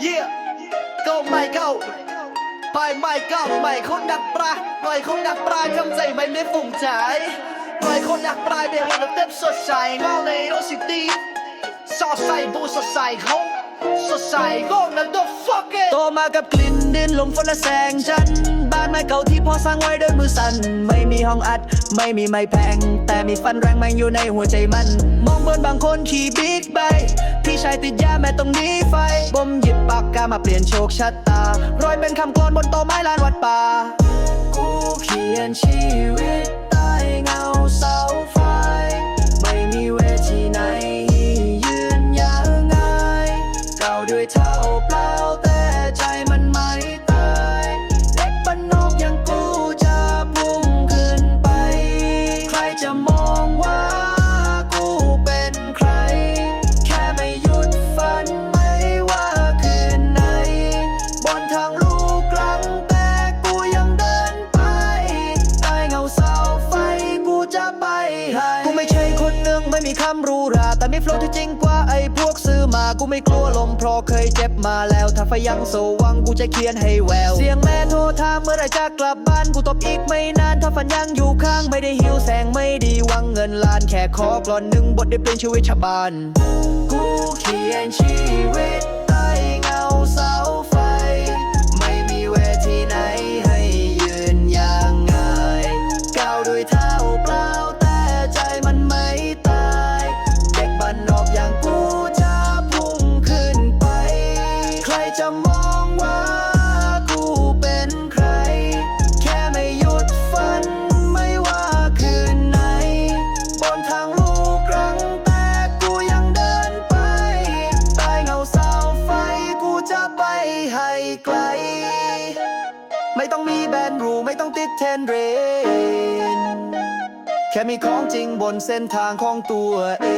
เยี่ยก็ไม่เข้าไปไม่เข้าไม่คนดักปลาปล่อยคนดักปลาจำใจไม่ได้ฝุ่งใจปล่อยคนดักปลาเดี๋ยวเราเต็มสดใสงอเลยโอซิตี้สอดใส่บูสดใสเขา ใสก็นั่น the fuck it โตมากับกลิ่นดินลมฝนและแสงจันทร์บ้านไม้เก่าที่พ่อสร้างไว้ด้วยมือสั่นไม่มีห้องอัด ไม่มีไม้แพง แต่มีฟันแรงแมงอยู่ในหัวใจมัน มองเหมือนบางคนขี่บิ๊กไบค์พี่ชายติดยาแม่ต้องหนีไฟบ่มหยิบปากกามาเปลี่ยนโชคชะตารอยเป็นคำกลอนบนโตไม้ลานวัดป่ากูเขียนชีวิตาวด้วยเท้าเปล่าแต่ใจมันไม่ตายเด็กบ้านนอกอย่างกูจะพุ่งขึ้นไป ใครจะมองว่ากูเป็นใคร แค่ไม่หยุดฝันไม่ว่าคืนไหน บนทางลูกกลังแต่กูยังเดินไปใต้เงาเสาไฟกูจะไปให้กูไม่ใช่คนหนึ่งไมีคำรูรา แต่มีโฟล์ที่จริงกว่าไอ้พวกซื้อมา กูไม่กลัวลมเพราะเคยเจ็บมาแล้ว ถ้าไฟยังสว่างกูจะเขียนให้แวว เสียงแม่โทรถามเมื่อไรจะกลับบ้าน กูตอบอีกไม่นาน ถ้าฝันยังอยู่ข้างไม่ได้หิวแสงไม่ดีวังเงินล้านแค่ขอกลอนหนึ่งบทได้เปลี่ยนชีวิตชาวบ้าน กูเขียนชีวิต ให้ไกล ไม่ต้องมีแบรนด์หรูไม่ต้องติดเทรนด์เรนแค่มีของจริงบนเส้นทางของตัวเอ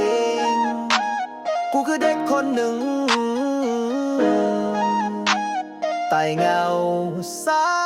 ง กูคือเด็กคนหนึ่งไต่เงาเสา